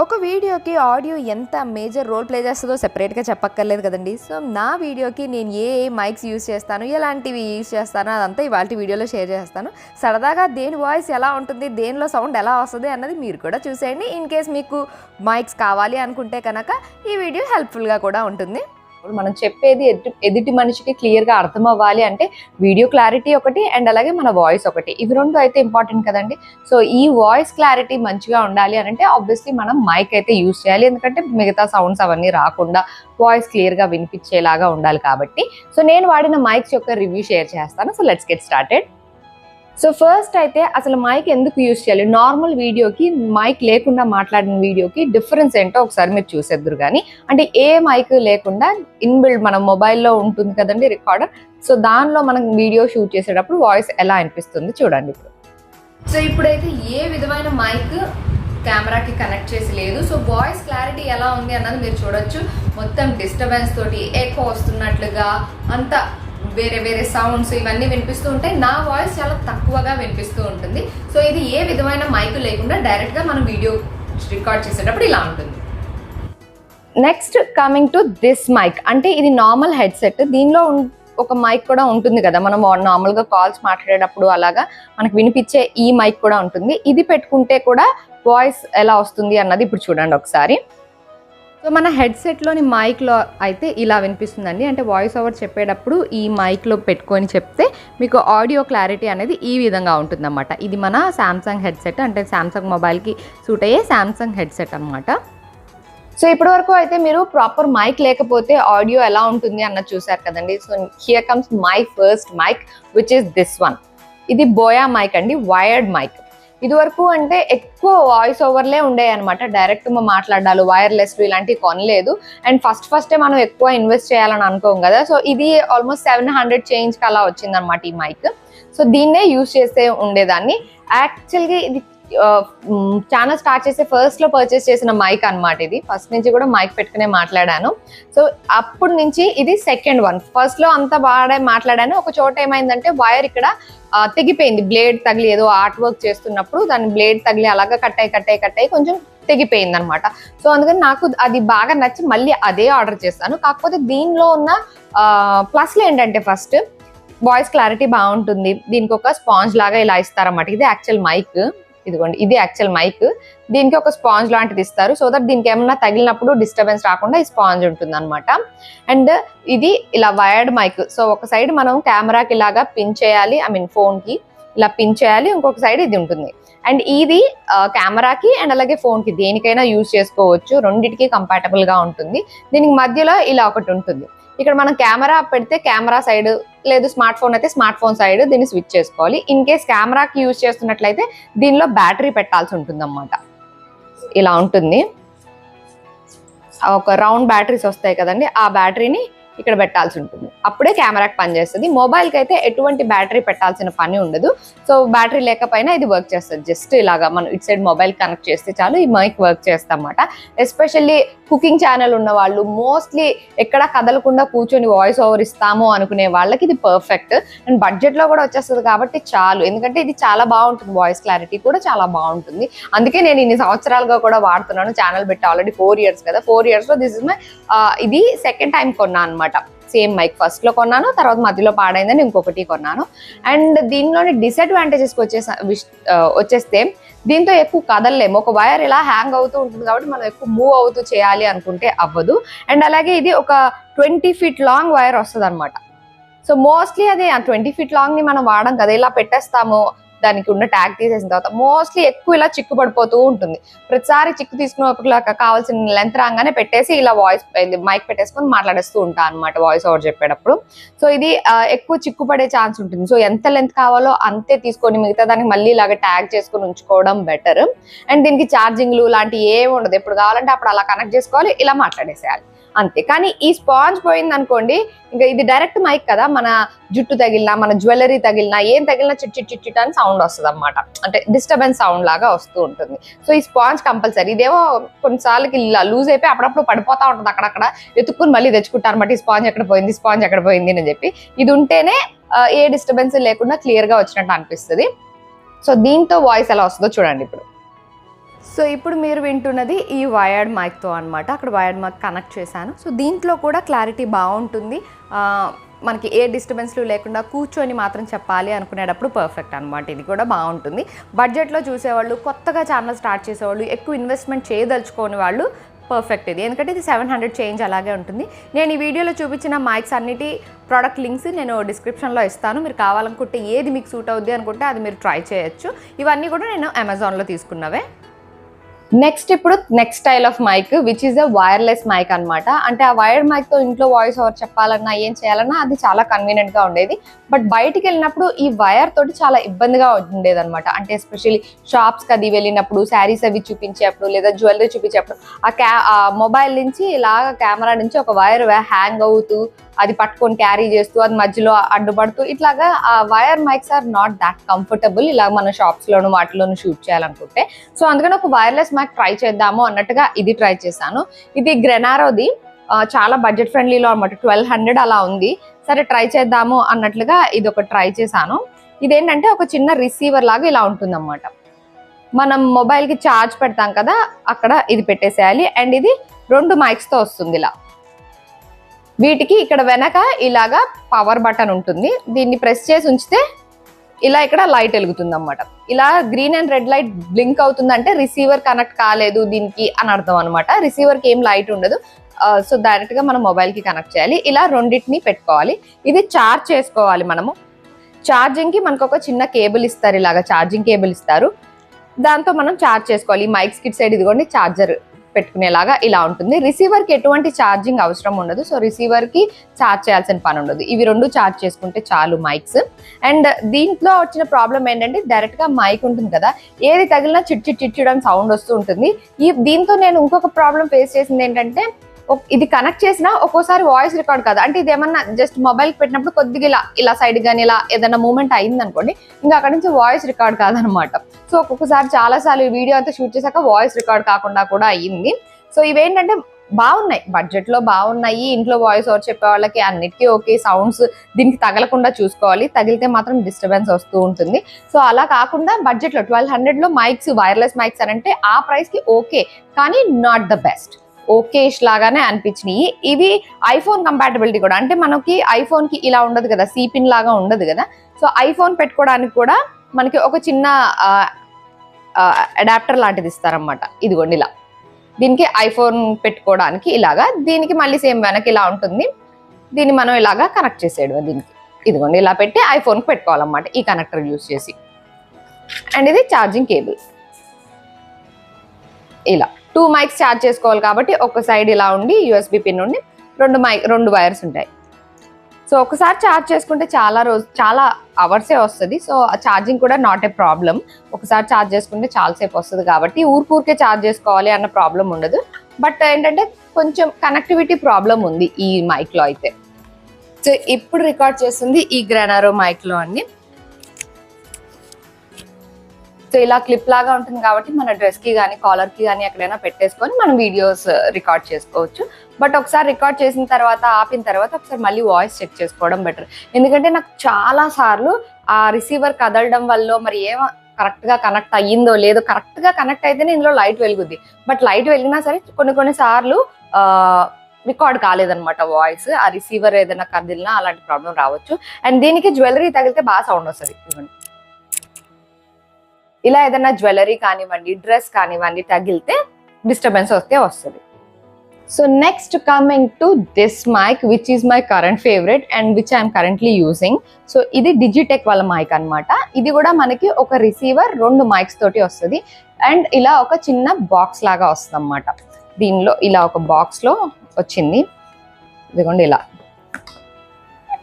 ఒక వీడియోకి ఆడియో ఎంత మేజర్ రోల్ ప్లే చేస్తుందో సెపరేట్గా చెప్పక్కర్లేదు కదండి. సో నా వీడియోకి నేను ఏ ఏ మైక్స్ యూస్ చేస్తాను ఎలాంటివి యూస్ చేస్తాను అదంతా ఇవాళ వీడియోలో షేర్ చేస్తాను. సరదాగా దేని వాయిస్ ఎలా ఉంటుంది దేనిలో సౌండ్ ఎలా వస్తుంది అన్నది మీరు కూడా చూసేయండి. ఇన్ కేస్ మీకు మైక్స్ కావాలి అనుకుంటే కనుక ఈ వీడియో హెల్ప్ఫుల్గా కూడా ఉంటుంది. ఇప్పుడు మనం చెప్పేది ఎదుటి ఎదుటి మనిషికి క్లియర్గా అర్థం అవ్వాలి అంటే వీడియో క్లారిటీ ఒకటి అండ్ అలాగే మన వాయిస్ ఒకటి. ఇవి రెండు అయితే ఇంపార్టెంట్ కదండి. సో ఈ వాయిస్ క్లారిటీ మంచిగా ఉండాలి అని అంటే ఆబ్వియస్లీ మనం మైక్ అయితే యూస్ చేయాలి. ఎందుకంటే మిగతా సౌండ్స్ అవన్నీ రాకుండా వాయిస్ క్లియర్గా వినిపించేలాగా ఉండాలి కాబట్టి. సో నేను వాడిన మైక్స్ యొక్క రివ్యూ షేర్ చేస్తాను. So let's get started. So first అయితే అసలు మైక్ ఎందుకు యూజ్ చేయాలి? నార్మల్ వీడియోకి మైక్ లేకుండా మాట్లాడిన వీడియోకి డిఫరెన్స్ ఏంటో ఒకసారి మీరు చూసేద్దరు కానీ అంటే ఏ మైక్ లేకుండా ఇన్బిల్డ్ మన మొబైల్లో ఉంటుంది కదండి రికార్డర్ సో దానిలో మనం వీడియో షూట్ చేసేటప్పుడు వాయిస్ ఎలా అనిపిస్తుంది చూడండి ఇప్పుడు. సో ఇప్పుడైతే ఏ విధమైన మైక్ కెమెరాకి కనెక్ట్ చేసి లేదు. సో వాయిస్ క్లారిటీ ఎలా ఉంది అన్నది మీరు చూడొచ్చు. మొత్తం డిస్టర్బెన్స్ తోటి ఎక్కువ వస్తున్నట్లుగా అంత వేరే వేరే సౌండ్స్ ఇవన్నీ వినిపిస్తూ ఉంటాయి. నా వాయిస్ చాలా తక్కువగా వినిపిస్తూ ఉంటుంది. సో ఇది ఏ విధమైన మైక్ లేకుండా డైరెక్ట్గా మనం వీడియో రికార్డ్ చేసేటప్పుడు ఇలా ఉంటుంది. Next coming to this mic అంటే ఇది నార్మల్ హెడ్సెట్ దీనిలో ఒక మైక్ కూడా ఉంటుంది కదా. మనం నార్మల్గా కాల్స్ మాట్లాడేటప్పుడు అలాగా మనకు వినిపించే ఈ మైక్ కూడా ఉంటుంది. ఇది పెట్టుకుంటే కూడా వాయిస్ ఎలా వస్తుంది అన్నది ఇప్పుడు చూడండి ఒకసారి. సో మన హెడ్సెట్లోని మైక్లో అయితే ఇలా వినిపిస్తుందండి. అంటే వాయిస్ ఓవర్ చెప్పేటప్పుడు ఈ మైక్లో పెట్టుకొని చెప్తే మీకు ఆడియో క్లారిటీ అనేది ఈ విధంగా ఉంటుందన్నమాట. ఇది మన శాంసంగ్ హెడ్సెట్ అంటే శాంసంగ్ మొబైల్కి సూట్ అయ్యే శాంసంగ్ హెడ్సెట్ అనమాట సో ఇప్పటి వరకు అయితే మీరు ప్రాపర్ మైక్ లేకపోతే ఆడియో ఎలా ఉంటుంది అన్నది చూసారు కదండి. So here comes my first mic which is this one ఇది బోయా మైక్ అండి వైర్డ్ మైక్ ఇదివరకు అంటే ఎక్కువ వాయిస్ ఓవర్లే ఉండేవి అనమాట డైరెక్ట్ మాట్లాడాలి వైర్లెస్ ఇలాంటివి కొనలేదు. అండ్ ఫస్ట్ ఫస్టే మనం ఎక్కువ ఇన్వెస్ట్ చేయాలని అనుకోం కదా. సో ఇది ఆల్మోస్ట్ సెవెన్ హండ్రెడ్ చేంజ్కి అలా వచ్చిందనమాట ఈ మైక్ సో దీన్నే యూస్ చేస్తే ఉండేదాన్ని. యాక్చువల్గా ఇది ఛానల్ స్టార్ట్ చేసే ఫస్ట్లో పర్చేస్ చేసిన మైక్ అన్నమాట ఇది. ఫస్ట్ నుంచి కూడా మైక్ పెట్టుకునే మాట్లాడాను. సో అప్పటి నుంచి ఇది సెకండ్ వన్ ఫస్ట్లో అంత బాగా మాట్లాడాను. ఒక చోట ఏమైందంటే వైర్ ఇక్కడ తెగిపోయింది. బ్లేడ్ తగిలి ఏదో ఆర్ట్ వర్క్ చేస్తున్నప్పుడు దాని బ్లేడ్ తగిలి అలాగా కట్టాయి కట్టాయి కట్టాయి కొంచెం తెగిపోయింది అనమాట సో అందుకని నాకు అది బాగా నచ్చి మళ్ళీ అదే ఆర్డర్ చేస్తాను. కాకపోతే దీనిలో ఉన్న ప్లస్లు ఏంటంటే ఫస్ట్ వాయిస్ క్లారిటీ బాగుంటుంది. దీనికి ఒక స్పాంజ్ లాగా ఇలా ఇస్తారన్నమాట. ఇది యాక్చువల్ మైక్ ఇదిగోండి ఇది యాక్చువల్ మైక్ దీనికి ఒక స్పాంజ్ లాంటిది ఇస్తారు. సో దట్ దీనికి ఏమన్నా తగిలినప్పుడు డిస్టర్బెన్స్ రాకుండా ఈ స్పాంజ్ ఉంటుంది అనమాట అండ్ ఇది ఇలా వైర్డ్ మైక్ సో ఒక సైడ్ మనం కెమెరాకి ఇలాగా పిన్ చేయాలి. ఐ మీన్ ఫోన్కి ఇలా పిన్ చేయాలి. ఇంకొక సైడ్ ఇది ఉంటుంది. అండ్ ఇది కెమెరాకి అండ్ అలాగే ఫోన్కి దేనికైనా యూజ్ చేసుకోవచ్చు. రెండిటికి కంపాటబుల్గా ఉంటుంది. దీనికి మధ్యలో ఇలా ఒకటి ఉంటుంది. ఇక్కడ మనం కెమెరా పెడితే కెమెరా సైడ్ లేదు స్మార్ట్ ఫోన్ అయితే స్మార్ట్ ఫోన్ సైడ్ దీన్ని స్విచ్ చేసుకోవాలి. ఇన్ కేస్ కెమెరాకి యూజ్ చేస్తున్నట్లయితే దీనిలో బ్యాటరీ పెట్టాల్సి ఉంటుంది అన్నమాట ఇలా ఉంటుంది. ఒక రౌండ్ బ్యాటరీస్ వస్తాయి కదండి ఆ బ్యాటరీని ఇక్కడ పెట్టాల్సి ఉంటుంది. అప్పుడే కెమెరాకి పనిచేస్తుంది మొబైల్కి అయితే ఎటువంటి బ్యాటరీ పెట్టాల్సిన పని ఉండదు. సో బ్యాటరీ లేకపోయినా ఇది వర్క్ చేస్తుంది. జస్ట్ ఇలాగా మనం ఇట్ సైడ్ మొబైల్ కనెక్ట్ చేస్తే చాలు ఈ మైక్ వర్క్ చేస్తామన్నమాట ఎస్పెషల్లీ కుకింగ్ ఛానల్ ఉన్న వాళ్ళు మోస్ట్లీ ఎక్కడ కదలకుండా కూర్చొని వాయిస్ ఓవర్ ఇస్తాము అనుకునే వాళ్ళకి ఇది పర్ఫెక్ట్ అండ్ బడ్జెట్లో కూడా వచ్చేస్తుంది కాబట్టి చాలు. ఎందుకంటే ఇది చాలా బాగుంటుంది. వాయిస్ క్లారిటీ కూడా చాలా బాగుంటుంది. అందుకే నేను ఇన్ని సంవత్సరాలుగా కూడా వాడుతున్నాను. ఛానల్ పెట్టి ఆల్రెడీ ఫోర్ ఇయర్స్ కదా. ఫోర్ ఇయర్స్లో దిస్ ఇస్ మై ఇది సెకండ్ టైం కొన్నా అనమాట సేమ్ మైక్ ఫస్ట్లో కొన్నాను తర్వాత మధ్యలో పాడైందని ఇంకొకటి కొన్నాను. అండ్ దీనిలోని డిసడ్వాంటేజెస్ వచ్చే వచ్చేస్తే దీంతో ఎక్కువ కదలలేము. ఒక వైర్ ఇలా హ్యాంగ్ అవుతూ ఉంటుంది కాబట్టి మనం ఎక్కువ మూవ్ అవుతూ చేయాలి అనుకుంటే అవ్వదు. అండ్ అలాగే ఇది ఒక ట్వంటీ ఫీట్ లాంగ్ వైర్ వస్తుంది అనమాట సో మోస్ట్లీ అదే ట్వంటీ ఫీట్ లాంగ్ని మనం వాడడం కదా ఇలా పెట్టేస్తాము. దానికి ఉన్న ట్యాగ్ తీసేసిన తర్వాత మోస్ట్లీ ఎక్కువ ఇలా చిక్కు పడిపోతూ ఉంటుంది. ప్రతిసారి చిక్కు తీసుకున్నప్పుడు కావాల్సిన లెంత్ రాగానే పెట్టేసి ఇలా వాయిస్ మైక్ పెట్టేసుకొని మాట్లాడేస్తూ ఉంటాను అనమాట వాయిస్ ఓవర్ చెప్పేటప్పుడు. సో ఇది ఎక్కువ చిక్కు పడే ఛాన్స్ ఉంటుంది. సో ఎంత లెంత్ కావాలో అంతే తీసుకొని మిగతా దానికి మళ్ళీ ఇలాగ ట్యాగ్ చేసుకొని ఉంచుకోవడం బెటర్ అండ్ దీనికి ఛార్జింగ్లు లాంటివి ఏమి ఉండదు. ఎప్పుడు కావాలంటే అప్పుడు అలా కనెక్ట్ చేసుకోవాలి ఇలా మాట్లాడేసేయాలి. అంతే. కానీ ఈ స్పాంజ్ పోయింది అనుకోండి ఇంకా ఇది డైరెక్ట్ మైక్ కదా మన జుట్టు తగిలినా మన జ్యువెలరీ తగిలినా ఏం తగిలినా చిట్ చిట్ చిట్ చిట్ అని సౌండ్ వస్తుంది అనమాట అంటే డిస్టర్బెన్స్ సౌండ్ లాగా వస్తూ ఉంటుంది. సో ఈ స్పాంజ్ కంపల్సరీ. ఇదేమో కొన్నిసార్లకి ఇలా లూజ్ అయిపోయి అప్పుడప్పుడు పడిపోతా ఉంటుంది అక్కడక్కడ. ఎత్తుక్కుని మళ్ళీ తెచ్చుకుంటారు అనమాట ఈ స్పాంజ్ ఎక్కడ పోయింది? స్పాంజ్ ఎక్కడ పోయింది? అని చెప్పి. ఇది ఉంటేనే ఏ డిస్టర్బెన్స్ లేకుండా క్లియర్గా వచ్చినట్టు అనిపిస్తుంది. సో దీంతో వాయిస్ ఎలా వస్తుందో చూడండి ఇప్పుడు. సో ఇప్పుడు మీరు వింటున్నది ఈ వైర్డ్ మైక్తో అనమాట అక్కడ వైర్డ్ మైక్ కనెక్ట్ చేశాను. సో దీంట్లో కూడా క్లారిటీ బాగుంటుంది. మనకి ఏ డిస్టర్బెన్స్లు లేకుండా కూర్చొని మాత్రం చెప్పాలి అనుకునేటప్పుడు పర్ఫెక్ట్ అనమాట ఇది కూడా బాగుంటుంది. బడ్జెట్లో చూసేవాళ్ళు కొత్తగా ఛానల్ స్టార్ట్ చేసేవాళ్ళు ఎక్కువ ఇన్వెస్ట్మెంట్ చేయదలుచుకోని వాళ్ళు పర్ఫెక్ట్ ఇది. ఎందుకంటే ఇది సెవెన్ హండ్రెడ్ చేంజ్ అలాగే ఉంటుంది. నేను ఈ వీడియోలో చూపించిన మైక్స్ అన్నిటి ప్రోడక్ట్ లింక్స్ నేను డిస్క్రిప్షన్లో ఇస్తాను. మీరు కావాలనుకుంటే ఏది మీకు సూట్ అవుద్ది అనుకుంటే అది మీరు ట్రై చేయొచ్చు. ఇవన్నీ కూడా నేను అమెజాన్లో తీసుకున్నవే. నెక్స్ట్ ఇప్పుడు next style of mic which is a wireless mic అన్నమాట. అంటే ఆ వైర్డ్ మైక్తో ఇంట్లో వాయిస్ ఓవర్ చెప్పాలన్నా ఏం చేయాలన్నా అది చాలా కన్వీనియంట్గా ఉండేది. బట్ బయటికి వెళ్ళినప్పుడు ఈ వైర్ తోటి చాలా ఇబ్బందిగా ఉండేది అనమాట అంటే ఎస్పెషల్లీ షాప్స్కి అది వెళ్ళినప్పుడు శారీస్ అవి చూపించేప్పుడు లేదా జ్యువెలరీ చూపించేప్పుడు ఆ క్యా ఆ మొబైల్ నుంచి ఇలాగ కెమెరా నుంచి ఒక వైర్ హ్యాంగ్ అవుతూ అది పట్టుకొని క్యారీ చేస్తూ అది మధ్యలో అడ్డుపడుతూ ఇట్లాగా ఆ wire mics are not that comfortable ఇలా మన షాప్స్ లోను వాటిలోను షూట్ చేయాలనుకుంటే. సో అందుకని ఒక వైర్లెస్ మైక్ ట్రై చేద్దాము అన్నట్టుగా ఇది ట్రై చేశాను. ఇది గ్రెనారోది. చాలా బడ్జెట్ ఫ్రెండ్లీలో అనమాట ట్వెల్వ్ హండ్రెడ్ అలా ఉంది. సరే ట్రై చేద్దాము అన్నట్లుగా ఇది ఒక ట్రై చేశాను. ఇదేంటంటే ఒక చిన్న రిసీవర్ లాగా ఇలా ఉంటుంది మనం మొబైల్కి ఛార్జ్ పెడతాం కదా అక్కడ ఇది పెట్టేసేయాలి. అండ్ ఇది రెండు మైక్స్తో వస్తుంది ఇలా. వీటికి ఇక్కడ వెనక ఇలాగా పవర్ బటన్ ఉంటుంది. దీన్ని ప్రెస్ చేసి ఉంచితే ఇలా ఇక్కడ లైట్ వెలుగుతుంది అనమాట ఇలా green and red light blink అవుతుందంటే రిసీవర్ కనెక్ట్ కాలేదు దీనికి అని అర్థం అనమాట రిసీవర్కి ఏం లైట్ ఉండదు. సో డైరెక్ట్గా మనం మొబైల్కి కనెక్ట్ చేయాలి. ఇలా రెండింటిని పెట్టుకోవాలి. ఇది చార్జ్ చేసుకోవాలి మనము. ఛార్జింగ్కి మనకు ఒక చిన్న కేబుల్ ఇస్తారు ఇలాగా. ఛార్జింగ్ కేబుల్ ఇస్తారు. దాంతో మనం ఛార్జ్ చేసుకోవాలి. ఈ మైక్ స్కిట్ సైడ్ ఇదిగోండి ఛార్జర్ పెట్టుకునేలాగా ఇలా ఉంటుంది. రిసీవర్కి ఎటువంటి ఛార్జింగ్ అవసరం ఉండదు. సో రిసీవర్కి ఛార్జ్ చేయాల్సిన పని ఉండదు. ఇవి రెండు ఛార్జ్ చేసుకుంటే చాలు మైక్స్. అండ్ దీంట్లో వచ్చిన ప్రాబ్లం ఏంటంటే డైరెక్ట్గా మైక్ ఉంటుంది కదా ఏది తగిలినా చిట్ చిట్ చిట్ సౌండ్ వస్తూ ఉంటుంది. ఈ దీంతో నేను ఇంకొక ప్రాబ్లం ఫేస్ చేసింది ఏంటంటే ఇది కనెక్ట్ చేసినా ఒక్కోసారి వాయిస్ రికార్డ్ కాదు. అంటే ఇది ఏమన్నా జస్ట్ మొబైల్ పెట్టినప్పుడు కొద్దిగా ఇలా ఇలా సైడ్ కానీ ఇలా ఏదైనా మూమెంట్ అయింది అనుకోండి ఇంకా అక్కడ నుంచి వాయిస్ రికార్డ్ కాదనమాట. సో ఒక్కొక్కసారి చాలా సార్లు ఈ వీడియో అంతా షూట్ చేశాక వాయిస్ రికార్డ్ కాకుండా కూడా అయ్యింది. సో ఇవేంటంటే బాగున్నాయి. బడ్జెట్లో బాగున్నాయి. ఇంట్లో వాయిస్ ఓవర్ చెప్పే వాళ్ళకి అన్నిటికీ ఓకే సౌండ్స్ దీనికి తగలకుండా చూసుకోవాలి. తగిలితే మాత్రం డిస్టర్బెన్స్ వస్తూ ఉంటుంది. సో అలా కాకుండా బడ్జెట్లో ట్వెల్వ్ హండ్రెడ్లో మైక్స్ వైర్లెస్ మైక్స్ అని అంటే ఆ ప్రైస్కి ఓకే కానీ నాట్ ద బెస్ట్ ఓకేష్ లాగానే అనిపించినాయి ఇవి ఐఫోన్ కంపాటబిలిటీ కూడా అంటే మనకి ఐఫోన్కి ఇలా ఉండదు కదా సిపిన్ లాగా ఉండదు కదా సో ఐఫోన్ పెట్టుకోవడానికి కూడా మనకి ఒక చిన్న అడాప్టర్ లాంటిది ఇస్తారనమాట ఇదిగోండి ఇలా దీనికి ఐఫోన్ పెట్టుకోవడానికి ఇలాగా దీనికి మళ్ళీ సేమ్ వెనక్కి ఇలా ఉంటుంది దీన్ని మనం ఇలాగా కనెక్ట్ చేసేయడం దీనికి ఇదిగోండి ఇలా పెట్టి ఐఫోన్కి పెట్టుకోవాలన్నమాట ఈ కనెక్టర్ యూస్ చేసి అండ్ ఇది ఛార్జింగ్ కేబుల్ ఇలా టూ మైక్స్ ఛార్జ్ చేసుకోవాలి కాబట్టి ఒక సైడ్ ఇలా ఉండి యూఎస్బి పిన్ ఉండి రెండు మైక్ రెండు వైర్స్ ఉంటాయి. సో ఒకసారి ఛార్జ్ చేసుకుంటే చాలా రోజు చాలా అవర్సే వస్తుంది. సో ఛార్జింగ్ కూడా నాట్ ఏ ప్రాబ్లం ఒకసారి ఛార్జ్ చేసుకుంటే చాలాసేపు వస్తుంది కాబట్టి ఊరికూరికే ఛార్జ్ చేసుకోవాలి అన్న ప్రాబ్లం ఉండదు. బట్ ఏంటంటే కొంచెం కనెక్టివిటీ ప్రాబ్లం ఉంది ఈ మైక్లో అయితే. సో ఇప్పుడు రికార్డ్ చేస్తుంది ఈ గ్రెనారో మైక్లో అండి. సో ఇలా క్లిప్ లాగా ఉంటుంది కాబట్టి మన డ్రెస్కి కానీ కాలర్కి కానీ ఎక్కడైనా పెట్టేసుకొని మనం వీడియోస్ రికార్డ్ uh, చేసుకోవచ్చు. బట్ ఒకసారి రికార్డ్ చేసిన తర్వాత ఆపిన తర్వాత ఒకసారి మళ్ళీ వాయిస్ చెక్ చేసుకోవడం బెటర్ ఎందుకంటే నాకు చాలా సార్లు ఆ రిసీవర్ కదలడం వల్ల మరి ఏం కరెక్ట్గా కనెక్ట్ అయ్యిందో లేదో కరెక్ట్గా కనెక్ట్ అయితేనే ఇందులో లైట్ వెలుగుద్ది. బట్ లైట్ వెలిగినా సరే కొన్ని కొన్ని సార్లు రికార్డ్ కాలేదన్నమాట వాయిస్ ఆ రిసీవర్ ఏదైనా కదిలినా అలాంటి ప్రాబ్లం రావచ్చు. అండ్ దీనికి జ్యువెలరీ తగిలితే బాగా సౌండ్ వస్తుంది. ఇలా ఏదైనా జ్యువెలరీ కానివ్వండి డ్రెస్ కానివ్వండి తగిలితే డిస్టర్బెన్స్ వస్తే వస్తుంది. So next coming to this mic which is my current favourite and which I'm currently using so ఇది డిజిటెక్ వాళ్ళ మైక్ అన్నమాట. ఇది కూడా మనకి ఒక రిసీవర్ రెండు మైక్స్ తోటి వస్తుంది. అండ్ ఇలా ఒక చిన్న బాక్స్ లాగా వస్తుంది అన్నమాట దీనిలో ఇలా ఒక బాక్స్లో వచ్చింది. ఇదిగోండి ఇలా.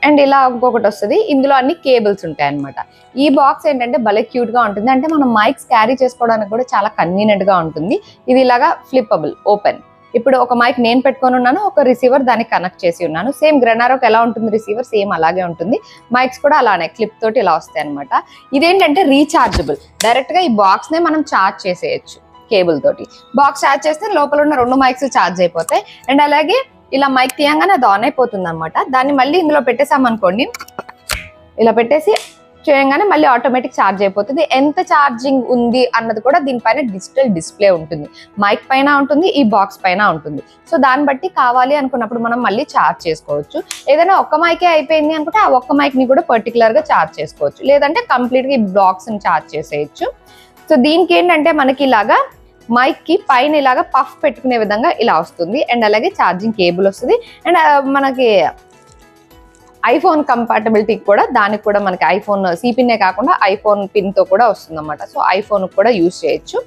అండ్ ఇలా ఇంకొకటి వస్తుంది. ఇందులో అన్ని కేబుల్స్ ఉంటాయి అన్నమాట. ఈ బాక్స్ ఏంటంటే భలే క్యూట్గా ఉంటుంది. అంటే మనం మైక్స్ క్యారీ చేసుకోవడానికి కూడా చాలా కన్వీనియంట్గా ఉంటుంది. ఇది ఇలాగా ఫ్లిప్పబుల్ ఓపెన్ ఇప్పుడు ఒక మైక్ నేను పెట్టుకొని ఉన్నాను ఒక రిసీవర్ దానికి కనెక్ట్ చేసి ఉన్నాను. సేమ్ గ్రెనారోకి ఎలా ఉంటుంది? రిసీవర్ సేమ్ అలాగే ఉంటుంది. మైక్స్ కూడా అలానే క్లిప్ తోటి ఇలా వస్తాయి అనమాట ఇదేంటంటే రీఛార్జబుల్ డైరెక్ట్గా ఈ బాక్స్ నే మనం ఛార్జ్ చేసేయచ్చు కేబుల్ తోటి. బాక్స్ ఛార్జ్ చేస్తే లోపల ఉన్న రెండు మైక్స్ ఛార్జ్ అయిపోతాయి. అండ్ అలాగే ఇలా మైక్ తీయంగానే అది ఆన్ అయిపోతుంది అనమాట దాన్ని మళ్ళీ ఇందులో పెట్టేసామనుకోండి ఇలా పెట్టేసి చేయంగానే మళ్ళీ ఆటోమేటిక్ ఛార్జ్ అయిపోతుంది. ఎంత ఛార్జింగ్ ఉంది అన్నది కూడా దీనిపైన డిజిటల్ డిస్ప్లే ఉంటుంది. మైక్ పైన ఉంటుంది ఈ బాక్స్ పైన ఉంటుంది. సో దాన్ని బట్టి కావాలి అనుకున్నప్పుడు మనం మళ్ళీ ఛార్జ్ చేసుకోవచ్చు. ఏదైనా ఒక్క మైకే అయిపోయింది అనుకుంటే ఆ ఒక్క మైక్ని కూడా పర్టికులర్గా ఛార్జ్ చేసుకోవచ్చు. లేదంటే కంప్లీట్గా ఈ బ్లాక్స్ని ఛార్జ్ చేసేయచ్చు. సో దీనికి ఏంటంటే మనకి ఇలాగా మైక్కి పైన ఇలాగా పఫ్ పెట్టుకునే విధంగా ఇలా వస్తుంది. అండ్ అలాగే ఛార్జింగ్ కేబుల్ వస్తుంది. అండ్ uh, మనకి ఐఫోన్ కంపాటబిలిటీ కూడా దానికి కూడా మనకి ఐఫోన్ సిపిన్నే కాకుండా ఐఫోన్ పిన్తో కూడా వస్తుంది అనమాట సో ఐఫోన్ కూడా యూజ్ చేయొచ్చు.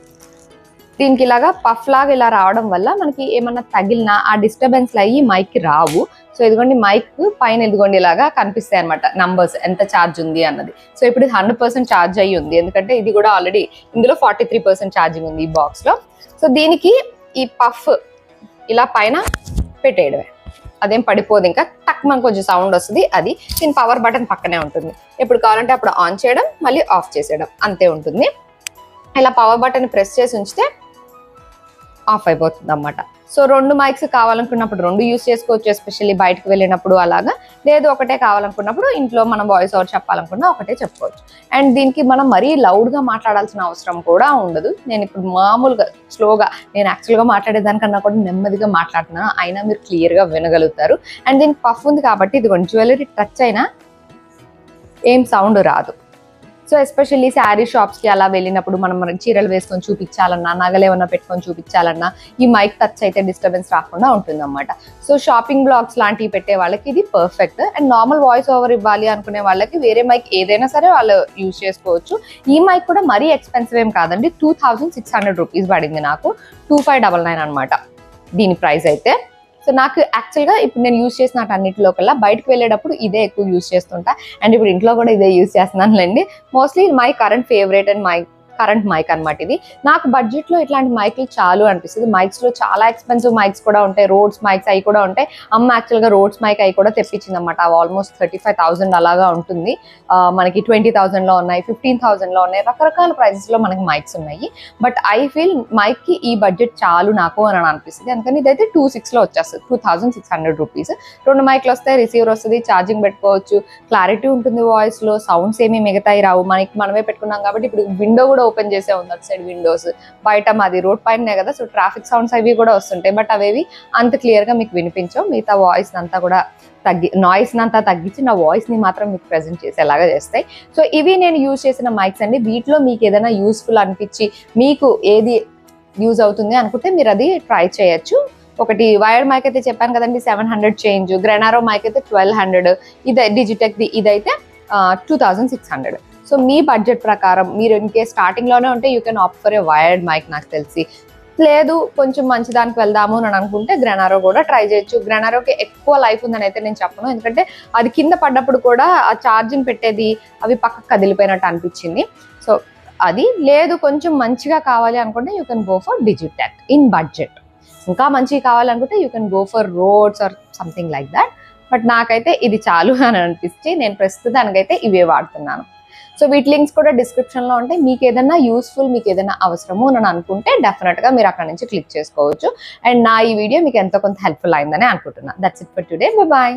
దీనికి ఇలాగా పఫ్ లాగా ఇలా రావడం వల్ల మనకి ఏమన్నా తగిలినా ఆ డిస్టర్బెన్స్లు అయ్యి మైక్కి రావు. సో ఇదిగోండి మైక్ పైన ఇదిగోండి ఇలాగా కనిపిస్తాయి అనమాట నంబర్స్ ఎంత ఛార్జ్ ఉంది అన్నది. సో ఇప్పుడు ఇది హండ్రెడ్ పర్సెంట్ ఛార్జ్ అయ్యి ఉంది. ఎందుకంటే ఇది కూడా ఆల్రెడీ ఇందులో ఫార్టీ త్రీ పర్సెంట్ ఛార్జింగ్ ఉంది ఈ బాక్స్లో. సో దీనికి ఈ పఫ్ ఇలా పైన పెట్టేయడమే. అదేం పడిపోదు ఇంకా. టక్ మనకు కొంచెం సౌండ్ వస్తుంది. అది దీని పవర్ బటన్ పక్కనే ఉంటుంది. ఎప్పుడు కావాలంటే అప్పుడు ఆన్ చేయడం మళ్ళీ ఆఫ్ చేసేయడం. అంతే ఉంటుంది. ఇలా పవర్ బటన్ ప్రెస్ చేసి ఉంచితే ఆఫ్ అయిపోతుంది అన్నమాట సో రెండు మైక్స్ కావాలనుకున్నప్పుడు రెండు యూస్ చేసుకోవచ్చు ఎస్పెషల్లీ బయటకు వెళ్ళినప్పుడు అలాగా. లేదు ఒకటే కావాలనుకున్నప్పుడు ఇంట్లో మనం వాయిస్ ఓవర్ చెప్పాలనుకున్నా ఒకటే చెప్పుకోవచ్చు. అండ్ దీనికి మనం మరీ లౌడ్గా మాట్లాడాల్సిన అవసరం కూడా ఉండదు. నేను ఇప్పుడు మామూలుగా స్లోగా నేను యాక్చువల్గా మాట్లాడేదానికన్నా కూడా నెమ్మదిగా మాట్లాడుతున్నాను అయినా మీరు క్లియర్గా వినగలుగుతారు. అండ్ దీనికి పఫ్ ఉంది కాబట్టి ఇది కొంచెం జ్యువెలరీ టచ్ అయినా ఏం సౌండ్ రాదు. సో ఎస్పెషల్లీ శారీ షాప్స్కి అలా వెళ్ళినప్పుడు మనం చీరలు వేసుకొని చూపించాలన్నా నగలు ఏమన్నా పెట్టుకొని చూపించాలన్నా ఈ మైక్ టచ్ అయితే డిస్టర్బెన్స్ రాకుండా ఉంటుందన్నమాట. సో షాపింగ్ బ్లాగ్స్ లాంటివి పెట్టే వాళ్ళకి ఇది perfect and normal voice over ఇవ్వాలి అనుకునే వాళ్ళకి వేరే మైక్ ఏదైనా సరే వాళ్ళు యూజ్ చేసుకోవచ్చు. ఈ మైక్ కూడా మరీ ఎక్స్పెన్సివ్ ఏం కాదండి two thousand six hundred rupees పడింది నాకు. టూ ఫైవ్ డబల్ నైన్ అనమాట దీని ప్రైస్ అయితే. సో నాకు యాక్చువల్గా ఇప్పుడు నేను యూజ్ చేసిన అన్నిటిలో కల్లా బయటకు వెళ్ళేటప్పుడు ఇదే ఎక్కువ యూజ్ చేస్తుంటా. అండ్ ఇప్పుడు ఇంట్లో కూడా ఇదే use చేస్తున్నానులేండి. Mostly my current favourite and my current mic అనమాట ఇది. నాకు బడ్జెట్లో ఇట్లాంటి మైక్లు చాలు అనిపిస్తుంది. మైక్స్లో చాలా ఎక్స్పెన్సివ్ మైక్స్ కూడా ఉంటాయి. రోడ్స్ మైక్స్ అవి కూడా ఉంటాయి. అమ్మ యాక్చువల్గా రోడ్స్ మైక్ అవి కూడా తెప్పించింది అనమాట అవి ఆల్మోస్ట్ థర్టీ ఫైవ్ థౌసండ్ అలాగా ఉంటుంది. మనకి ట్వంటీ థౌసండ్లో ఉన్నాయి ఫిఫ్టీన్ థౌసండ్లో ఉన్నాయి. రకరకాల ప్రైజెస్లో మనకి మైక్స్ ఉన్నాయి. బట్ ఐ ఫీల్ మైక్కి ఈ బడ్జెట్ చాలు నాకు అని అనిపిస్తుంది. అందుకని ఇదైతే టూ సిక్స్లో వచ్చేస్తుంది. Two thousand six hundred rupees రెండు మైక్లు వస్తాయి రిసీవర్ వస్తుంది ఛార్జింగ్ పెట్టుకోవచ్చు. క్లారిటీ ఉంటుంది వాయిస్లో. సౌండ్స్ ఏమీ మిగతాయి రావు. మనకి మనమే పెట్టుకున్నాం కాబట్టి ఇప్పుడు విండో కూడా ఓపెన్ చేసే ఉంది అటు సైడ్ విండోస్ బయట మాది రోడ్ పైనే కదా సో ట్రాఫిక్ సౌండ్స్ అవి కూడా వస్తుంటాయి. బట్ అవేవి అంత క్లియర్గా మీకు వినిపించవు. మిగతా వాయిస్ అంతా కూడా తగ్గి నాయిస్ని అంతా తగ్గించి నా వాయిస్ని మాత్రం మీకు ప్రెజెంట్ చేసేలాగా చేస్తాయి. సో ఇవి నేను యూజ్ చేసిన మైక్స్ అండి. వీటిలో మీకు ఏదైనా యూస్ఫుల్ అనిపించి మీకు ఏది యూజ్ అవుతుంది అనుకుంటే మీరు అది ట్రై చేయొచ్చు. ఒకటి వైర్డ్ మైక్ అయితే చెప్పాను కదండి సెవెన్ హండ్రెడ్ చేంజ్ గ్రెనారో మైక్ అయితే ట్వెల్వ్ హండ్రెడ్ ఇది డిజిటెక్ది ఇదైతే two thousand six hundred so మీ బడ్జెట్ ప్రకారం మీరు ఇంకే స్టార్టింగ్లోనే ఉంటే you can opt for a wired mic నాకు తెలిసి. లేదు కొంచెం మంచి దానికి వెళ్దాము అని అనుకుంటే గ్రెనారో కూడా ట్రై చేయొచ్చు. గ్రెనారోకి ఎక్కువ లైఫ్ ఉందని అయితే నేను చెప్పను. ఎందుకంటే అది కింద పడ్డప్పుడు కూడా ఆ ఛార్జింగ్ పెట్టేది అవి పక్కకు కదిలిపోయినట్టు అనిపించింది. సో అది లేదు కొంచెం మంచిగా కావాలి అనుకుంటే you can go for Digitek in budget ఇంకా మంచిగా కావాలనుకుంటే you can go for Rodes or something like that but నాకైతే ఇది చాలు అని అనిపించి నేను ప్రస్తుతానికైతే ఇవే వాడుతున్నాను. సో వీటి లింక్స్ కూడా డిస్క్రిప్షన్లో ఉంటాయి. మీకు ఏదైనా యూస్ఫుల్ మీకు ఏదైనా అవసరము అని అనుకుంటే డెఫినెట్గా మీరు అక్కడ నుంచి క్లిక్ చేసుకోవచ్చు. అండ్ నా ఈ వీడియో మీకు ఎంతో కొంత హెల్ప్ఫుల్ అయిందని అనుకుంటున్నా. That's it for today bye